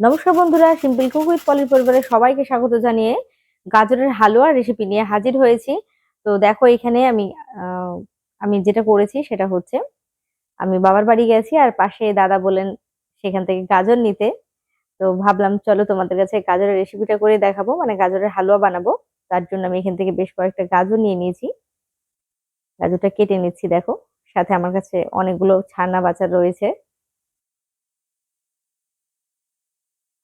নমস্কার বন্ধুরা simple cook with পলির পরিবারের সবাইকে স্বাগত জানিয়ে গাজরের হালুয়া রেসিপি নিয়ে হাজির হয়েছি। তো দেখো এখানে আমি আমি যেটা করেছি সেটা হচ্ছে, আমি বাবার বাড়ি গেছি আর পাশে দাদা বলেন সেখান থেকে গাজর নিতে। তো ভাবলাম চলো তোমাদের কাছে গাজরের রেসিপিটা করে দেখাবো মানে গাজরের হালুয়া বানাবো। তার জন্য আমি এখান থেকে বেশ কয়েকটা গাজর নিয়ে নিয়েছি। গাজরটা কেটে নিচ্ছি দেখো, সাথে আমার কাছে অনেকগুলো ছানা বাচ্চা রয়েছে।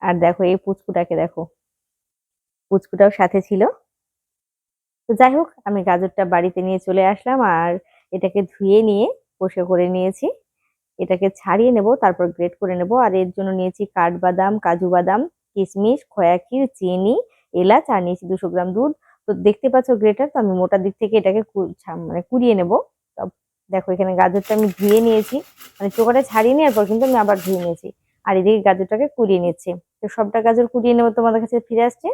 আর দেখো এই পুচকুটাকে দেখো। পুচকুটাও সাথে ছিল। তো যাই হোক, আমি গাজরটা বাড়িতে নিয়ে চলে আসলাম আর এটাকে ধুয়ে নিয়ে কষে করে নিয়েছি। এটাকে ছাড়িয়ে নেব, তারপর গ্রেট করে নেব। আর এর জন্য নিয়েছি কাঠবাদাম, কাজু বাদাম, কিশমিশ খয়াকির চিনি, এলাচ, আর নিয়েছি দুশো গ্রাম দুধ। তো দেখতে পাচ্ছ গ্রেটার, তো আমি মোটা দিক থেকে এটাকে মানে কুড়িয়ে নেব। দেখো এখানে গাজরটা আমি ধুয়ে নিয়েছি। মানে চোখাটা ছাড়িয়ে নেওয়ার পর কিন্তু আমি আবার ধুয়ে নিয়েছি। আর এদিকে গাজরটাকে কুড়িয়ে নিচ্ছি। তো সবটা গাজর কুড়িয়ে নেব তোমাদের কাছে ফিরে আসছে।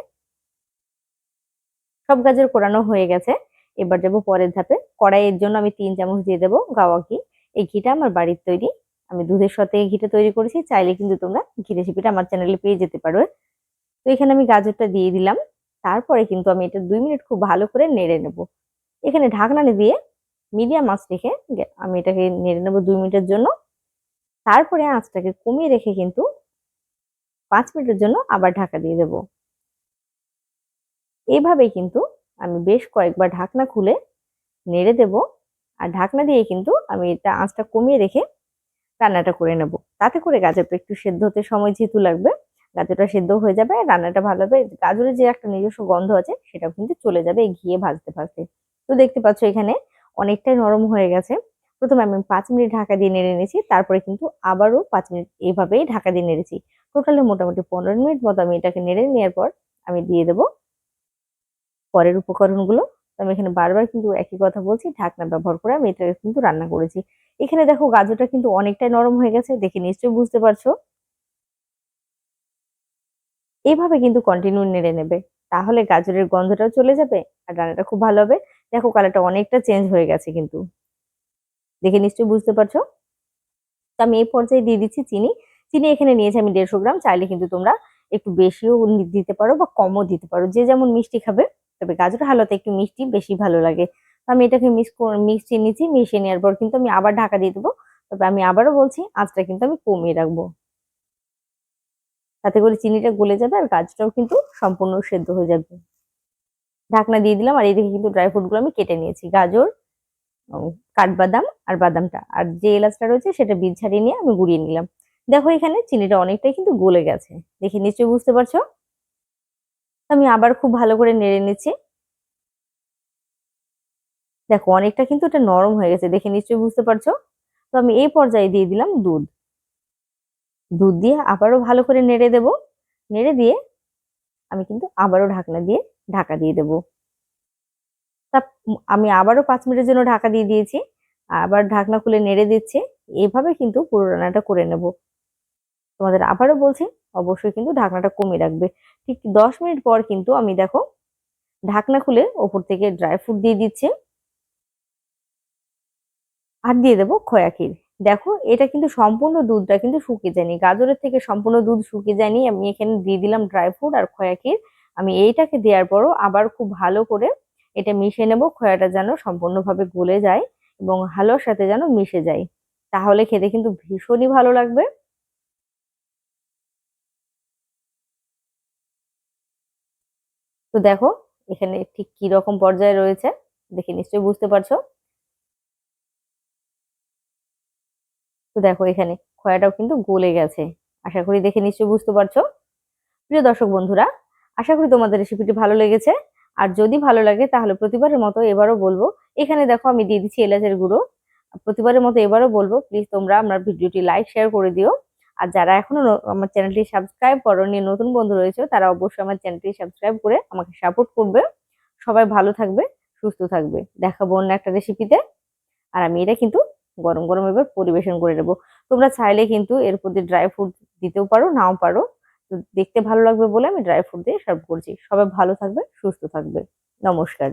সব গাজর কোরানো হয়ে গেছে। এবার যাব পরের ধাপে। কড়াইয়ের জন্য আমি তিন চামচ দিয়ে দেবো গাওয়া ঘি। এই ঘিটা আমার বাড়ির তৈরি। আমি দুধের সাথে ঘিটা তৈরি করেছি। চাইলে কিন্তু তোমরা ঘি রেসিপিটা আমার চ্যানেলে পেয়ে যেতে পারো। তো এখানে আমি গাজরটা দিয়ে দিলাম। তারপরে কিন্তু আমি এটা দুই মিনিট খুব ভালো করে নেড়ে নেব। এখানে ঢাকনা দিয়ে মিডিয়াম আঁচ রেখে আমি এটাকে নেড়ে নেব দুই মিনিটের জন্য। তারপরে আঁচটাকে কমিয়ে রেখে কিন্তু পাঁচ মিনিটের জন্য আবার ঢাকা দিয়ে দেব। এইভাবেই কিন্তু আমি বেশ কয়েকবার ঢাকনা খুলে নেড়ে দেব আর ঢাকনা দিয়ে কিন্তু আমি এটা আঁচটা কমিয়ে রেখে রান্নাটা করে নেব। তাতে করে গাজরটা একটু সেদ্ধ হতে সময় যেহেতু লাগবে, গাজরটা সেদ্ধ হয়ে যাবে, রান্নাটা ভালো হবে, গাজরের যে একটা নিজস্ব গন্ধ আছে সেটাও কিন্তু চলে যাবে ঘিয়ে ভাজতে ভাজতে। তো দেখতে পাচ্ছ এখানে অনেকটাই নরম হয়ে গেছে। প্রথমে আমি পাঁচ মিনিট ঢাকা দিয়ে নেড়ে নিয়েছি, তারপরে কিন্তু আবারও পাঁচ মিনিট এইভাবেই ঢাকা দিয়ে নেড়েছি। টোটালি মোটামুটি পনেরো মিনিট মতো আমি এটাকে নেড়ে নেওয়ার পর আমি দিয়ে দেবো পরের উপকরণগুলো। আমি এখানে বারবার কিন্তু একই কথা বলছি, ঢাকনা ব্যবহার করে আমি এটাকে কিন্তু রান্না করেছি। এখানে দেখো গাজরটা কিন্তু অনেকটাই নরম হয়ে গেছে, দেখে নিশ্চয়ই বুঝতে পারছ। এইভাবে কিন্তু কন্টিনিউ নেড়ে নেবে, তাহলে গাজরের গন্ধটাও চলে যাবে আর রান্নাটা খুব ভালো হবে। দেখো কালারটা অনেকটা চেঞ্জ হয়ে গেছে কিন্তু। দেখে নিশ্চয়ই বুঝতে পারছ? তো আমি এই পর্যায়ে দিয়ে দিচ্ছি চিনি। চিনি এখানে নিয়েছি আমি দেড়শো গ্রাম। চাইলে কিন্তু তোমরা একটু বেশিও দিতে পারো বা কমও দিতে পারো। যে যেমন মিষ্টি খাবে, তবে গাজর হালুয়াতে একটু মিষ্টি বেশি ভালো লাগে। আমি এটাকে মিক্স মিক্সিয়ে নিচ্ছি, মিশিয়ে নেওয়ার পর কিন্তু আমি আবার ঢাকা দিয়ে দেবো। তবে আমি আবারও বলছি, আঁচটা কিন্তু আমি কমিয়ে রাখব। তাতে করে চিনিটা গলে যাবে আর গাজরটাও কিন্তু সম্পূর্ণ সেদ্ধ হয়ে যাবে। ঢাকনা দিয়ে দিলাম আর এইদিকে কিন্তু ড্রাই ফ্রুটগুলো আমি কেটে নিয়েছি। গাজর কাঠবাদাম আর বাদামটা। আর যে এলাচটা রয়েছে সেটা বীজ ছাড়িয়ে নিয়ে আমি গুঁড়িয়ে নিলাম। দেখো এখানে চিনিটা অনেকটাই কিন্তু গলে গেছে। দেখে নিশ্চয়ই বুঝতে পারছ? আমি আবার খুব ভালো করে নেড়ে নিচ্ছি। দেখো, অনেকটা কিন্তু এটা নরম হয়ে গেছে। দেখে নিশ্চয়ই বুঝতে পারছ? তো আমি এই পর্যায়ে দিয়ে দিলাম দুধ। দুধ দিয়ে আবারও ভালো করে নেড়ে দেব। নেড়ে দিয়ে আমি কিন্তু আবারও ঢাকনা দিয়ে ঢাকা দিয়ে দেব। তা আমি আবারও পাঁচ মিনিটের জন্য ঢাকা দিয়ে দিয়েছি, আবার ঢাকনা খুলে নেড়ে দিচ্ছি, এভাবে কিন্তু পুরো রান্নাটা করে নেব। তোমাদের আবারও বলছি, অবশ্যই কিন্তু ঢাকনাটা কমিয়ে রাখবে। ঠিক দশ মিনিট পর কিন্তু আমি দেখো, ঢাকনা খুলে ওপর থেকে ড্রাই ফ্রুট দিয়ে দিচ্ছি। আর দিয়ে দেবো খয়া ক্ষীর দেখো, এটা কিন্তু সম্পূর্ণ দুধটা কিন্তু শুকিয়ে যায়নি। গাজরের থেকে সম্পূর্ণ দুধ শুকিয়ে যায়নি। আমি এখানে দিয়ে দিলাম ড্রাই ফ্রুট আর খয়া ক্ষীর আমি এইটাকে দেওয়ার পরও আবার খুব ভালো করে এটা মিশিয়ে নেব, খোয়াটা যেন সম্পূর্ণভাবে গলে যায় এবং হালুয়ার সাথে যেন মিশে যায়। তাহলে খেতে কিন্তু ভীষণই ভালো লাগবে। তো দেখো, এখানে ঠিক কি রকম পর্যায়ে রয়েছে, দেখে নিশ্চয়ই বুঝতে পারছ। তো দেখো, এখানে খয়াটাও কিন্তু গলে গেছে। আশা করি দেখে নিশ্চয়ই বুঝতে পারছ। প্রিয় দর্শক বন্ধুরা, আশা করি তোমাদের রেসিপিটি ভালো লেগেছে। আর যদি ভালো লাগে তাহলে প্রতিবারের মতো এবারও বলব। এখানে দেখো আমি দিয়ে দিচ্ছি এলাচের গুঁড়ো। প্রতিবারের মতো এবারও বলব প্লিজ তোমরা আমার ভিডিওটি লাইক শেয়ার করে দিও। আর যারা এখনও আমার চ্যানেলটি সাবস্ক্রাইব করনি, নতুন বন্ধু রয়েছে, তারা অবশ্যই আমার চ্যানেলটি সাবস্ক্রাইব করে আমাকে সাপোর্ট করবে। সবাই ভালো থাকবে, সুস্থ থাকবে। দেখাবো অন্য একটা রেসিপিতে আর আমি এটা কিন্তু গরম গরম এবার পরিবেশন করে নেব। তোমরা চাইলে কিন্তু এর প্রতি ড্রাই ফ্রুট দিতেও পারো, নাও পারো। তো দেখতে ভালো লাগবে বলে আমি ড্রাই ফ্রুট দিয়ে সার্ভ করছি। সবাই ভালো থাকবে, সুস্থ থাকবে। নমস্কার।